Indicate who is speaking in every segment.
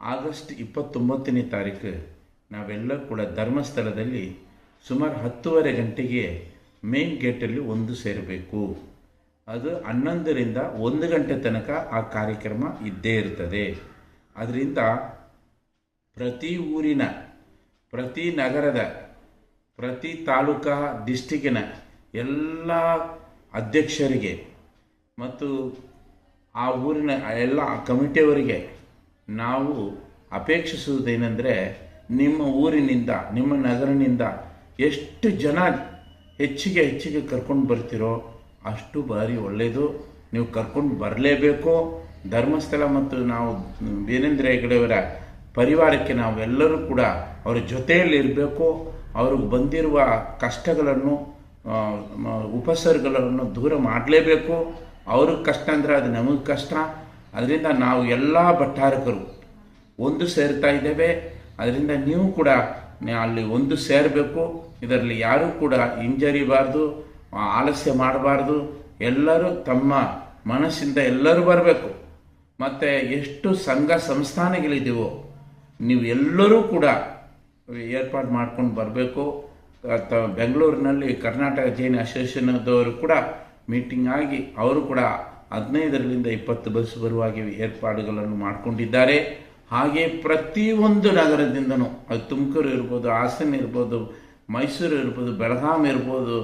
Speaker 1: August ಇಪ್ಪತ್ತೊಂಬತ್ತನೇ ತಾರೀಕು ನಾವೆಲ್ಲ ಕೂಡ ಧರ್ಮಸ್ಥಳದಲ್ಲಿ ಸುಮಾರು ಹತ್ತುವರೆ ಗಂಟೆಗೆ ಮೇನ್ ಗೇಟಲ್ಲಿ ಒಂದು ಸೇರಬೇಕು. ಅದು ಹನ್ನೊಂದರಿಂದ ಒಂದು ಗಂಟೆ ತನಕ ಆ ಕಾರ್ಯಕ್ರಮ ಇದ್ದೇ ಇರ್ತದೆ. ಅದರಿಂದ ಪ್ರತಿ ಊರಿನ, ಪ್ರತಿ ನಗರದ, ಪ್ರತಿ ತಾಲೂಕಾ ಡಿಸ್ಟಿಕ್ಕಿನ ಎಲ್ಲ ಅಧ್ಯಕ್ಷರಿಗೆ ಮತ್ತು ಆ ಊರಿನ ಎಲ್ಲ ಕಮಿಟಿಯವರಿಗೆ ನಾವು ಅಪೇಕ್ಷಿಸುವುದೇನೆಂದರೆ ನಿಮ್ಮ ಊರಿನಿಂದ, ನಿಮ್ಮ ನಗರನಿಂದ ಎಷ್ಟು ಜನ ಹೆಚ್ಚಿಗೆ ಹೆಚ್ಚಿಗೆ ಕರ್ಕೊಂಡು ಬರ್ತೀರೋ ಅಷ್ಟು ಬಾರಿ ಒಳ್ಳೆಯದು ನೀವು ಕರ್ಕೊಂಡು ಬರಲೇಬೇಕು. ಧರ್ಮಸ್ಥಳ ಮತ್ತು ನಾವು ವೀರೇಂದ್ರ ಹೆಗಡೆಯವರ ಪರಿವಾರಕ್ಕೆ ನಾವೆಲ್ಲರೂ ಕೂಡ ಅವರ ಜೊತೆಯಲ್ಲಿ ಇರಬೇಕು. ಅವ್ರಿಗೆ ಬಂದಿರುವ ಕಷ್ಟಗಳನ್ನು ಉಪಸರ್ಗಗಳನ್ನು ದೂರ ಮಾಡಲೇಬೇಕು. ಅವ್ರಿಗೆ ಕಷ್ಟ ಅಂದರೆ ಅದು ನಮಗೆ ಕಷ್ಟ. ಅದರಿಂದ ನಾವು ಎಲ್ಲ ಭಟ್ಟಾರಕರು ಒಂದು ಸೇರ್ತಾ ಇದ್ದೇವೆ. ಅದರಿಂದ ನೀವು ಕೂಡ ಅಲ್ಲಿ ಒಂದು ಸೇರಬೇಕು. ಇದರಲ್ಲಿ ಯಾರೂ ಕೂಡ ಹಿಂಜರಿಬಾರ್ದು ಆಲಸ್ಯ ಮಾಡಬಾರ್ದು. ಎಲ್ಲರೂ ತಮ್ಮ ಮನಸ್ಸಿಂದ ಎಲ್ಲರೂ ಬರಬೇಕು. ಮತ್ತು ಎಷ್ಟು ಸಂಘ ಸಂಸ್ಥಾನಗಳಿದ್ದೀವೋ ನೀವು ಎಲ್ಲರೂ ಕೂಡ ಏರ್ಪಾಡು ಮಾಡ್ಕೊಂಡು ಬರಬೇಕು. ಬೆಂಗಳೂರಿನಲ್ಲಿ ಕರ್ನಾಟಕ ಜೈನ್ ಅಸೋಸಿಯೇಷನ್ದವರು ಕೂಡ ಮೀಟಿಂಗ್ ಆಗಿ, ಅವರು ಕೂಡ ಹದಿನೈದರಿಂದ ಇಪ್ಪತ್ತು ಬಸ್ ಬರುವಾಗೆ ಏರ್ಪಾಡುಗಳನ್ನು ಮಾಡಿಕೊಂಡಿದ್ದಾರೆ. ಹಾಗೆ ಪ್ರತಿಯೊಂದು ನಗರದಿಂದನೂ, ಅದು ತುಮಕೂರು ಇರ್ಬೋದು, ಹಾಸನ ಇರ್ಬೋದು, ಮೈಸೂರು ಇರ್ಬೋದು, ಬೆಳಗಾಂ ಇರ್ಬೋದು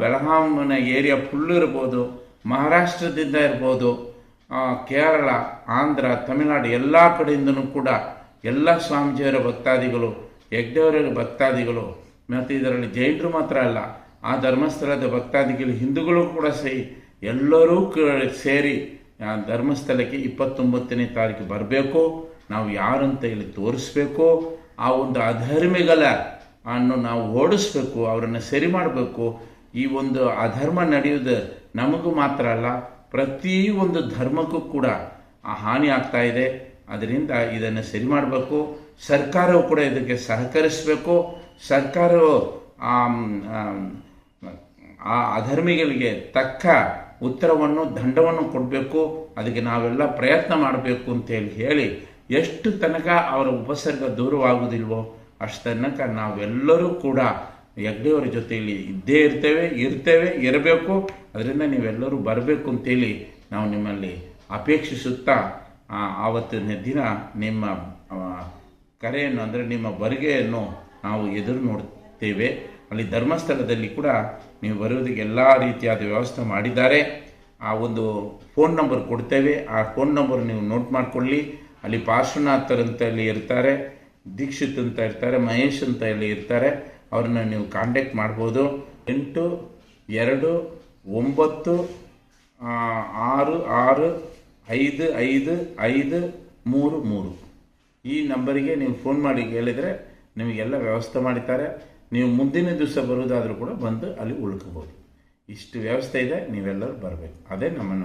Speaker 1: ಬೆಳಗಾಂನ ಏರಿಯಾ ಫುಲ್ ಇರ್ಬೋದು, ಮಹಾರಾಷ್ಟ್ರದಿಂದ ಇರ್ಬೋದು ಕೇರಳ, ಆಂಧ್ರ, ತಮಿಳುನಾಡು ಎಲ್ಲ ಕಡೆಯಿಂದನೂ ಕೂಡ ಎಲ್ಲ ಸ್ವಾಮೀಜಿಯವರ ಭಕ್ತಾದಿಗಳು ಯಜ್ಞವರ ಭಕ್ತಾದಿಗಳು, ಮತ್ತು ಇದರಲ್ಲಿ ಜೈನರು ಮಾತ್ರ ಅಲ್ಲ, ಆ ಧರ್ಮಸ್ಥಳದ ಭಕ್ತಾದಿಗಳು, ಹಿಂದೂಗಳು ಕೂಡ ಸಹಿ ಎಲ್ಲರೂ ಸೇರಿ ಧರ್ಮಸ್ಥಳಕ್ಕೆ ಇಪ್ಪತ್ತೊಂಬತ್ತನೇ ತಾರೀಕು ಬರಬೇಕು. ನಾವು ಯಾರಂತ ಇಲ್ಲಿ ತೋರಿಸ್ಬೇಕು? ಆ ಒಂದು ಅಧರ್ಮಿಗಳ ಅನ್ನು ನಾವು ಓಡಿಸ್ಬೇಕು, ಅವರನ್ನು ಸರಿ ಮಾಡಬೇಕು. ಈ ಒಂದು ಅಧರ್ಮ ನಡೆಯೋದು ನಮಗೂ ಮಾತ್ರ ಅಲ್ಲ, ಪ್ರತಿ ಒಂದು ಧರ್ಮಕ್ಕೂ ಕೂಡ ಆ ಹಾನಿ ಆಗ್ತಾ ಇದೆ. ಅದರಿಂದ ಇದನ್ನು ಸರಿ ಮಾಡಬೇಕು. ಸರ್ಕಾರವು ಕೂಡ ಇದಕ್ಕೆ ಸಹಕರಿಸಬೇಕು. ಸರ್ಕಾರವು ಆ ಅಧರ್ಮಿಗಳಿಗೆ ತಕ್ಕ ಉತ್ತರವನ್ನು, ದಂಡವನ್ನು ಕೊಡಬೇಕು, ಅದಕ್ಕೆ ನಾವೆಲ್ಲ ಪ್ರಯತ್ನ ಮಾಡಬೇಕು ಅಂತೇಳಿ ಹೇಳಿ ಎಷ್ಟು ತನಕ ಅವರ ಉಪಸರ್ಗ ದೂರವಾಗುವುದಿಲ್ವೋ ಅಷ್ಟು ತನಕ ನಾವೆಲ್ಲರೂ ಕೂಡ ಯಜ್ಞವರ ಜೊತೆಯಲ್ಲಿ ಇದ್ದೇ ಇರ್ತೇವೆ ಇರ್ತೇವೆ, ಇರಬೇಕು. ಅದರಿಂದ ನೀವೆಲ್ಲರೂ ಬರಬೇಕು ಅಂತೇಳಿ ನಾವು ನಿಮ್ಮಲ್ಲಿ ಅಪೇಕ್ಷಿಸುತ್ತಾ ಆವತ್ತಿನ ದಿನ ನಿಮ್ಮ ಕರೆಯನ್ನು ಅಂದರೆ ನಿಮ್ಮ ಬರಿಗೆಯನ್ನು ನಾವು ಎದುರು ನೋಡ್ತೇವೆ. ಅಲ್ಲಿ ಧರ್ಮಸ್ಥಳದಲ್ಲಿ ಕೂಡ ನೀವು ಬರೋದಕ್ಕೆ ಎಲ್ಲ ರೀತಿಯಾದ ವ್ಯವಸ್ಥೆ ಮಾಡಿದ್ದಾರೆ. ಆ ಒಂದು ಫೋನ್ ನಂಬರ್ ಕೊಡ್ತೇವೆ. ಆ ಫೋನ್ ನಂಬರ್ ನೀವು ನೋಟ್ ಮಾಡಿಕೊಳ್ಳಿ. ಅಲ್ಲಿ ಪಾರ್ಶ್ವನಾಥರ್ ಅಂತ ಅಲ್ಲಿ ಇರ್ತಾರೆ, ದೀಕ್ಷಿತ್ ಅಂತ ಇರ್ತಾರೆ, ಮಹೇಶ್ ಅಂತ ಇಲ್ಲಿ ಇರ್ತಾರೆ. ಅವ್ರನ್ನ ನೀವು ಕಾಂಟ್ಯಾಕ್ಟ್ ಮಾಡ್ಬೋದು. ಎಂಟು, ಎರಡು, ಒಂಬತ್ತು ಆರು ಆರು, ಐದು ಐದು ಐದು, ಮೂರು ಮೂರು. ಈ ನಂಬರಿಗೆ ನೀವು ಫೋನ್ ಮಾಡಿ ಕೇಳಿದರೆ ನಿಮಗೆಲ್ಲ ವ್ಯವಸ್ಥೆ ಮಾಡಿದ್ದಾರೆ. ನೀವು ಮುಂದಿನ ದಿವಸ ಬರೋದಾದರೂ ಕೂಡ ಬಂದು ಅಲ್ಲಿ ಉಳ್ಕೋಬೋದು. ಇಷ್ಟು ವ್ಯವಸ್ಥೆ ಇದೆ, ನೀವೆಲ್ಲರೂ ಬರಬೇಕು. ಅದೇ ನಮ್ಮ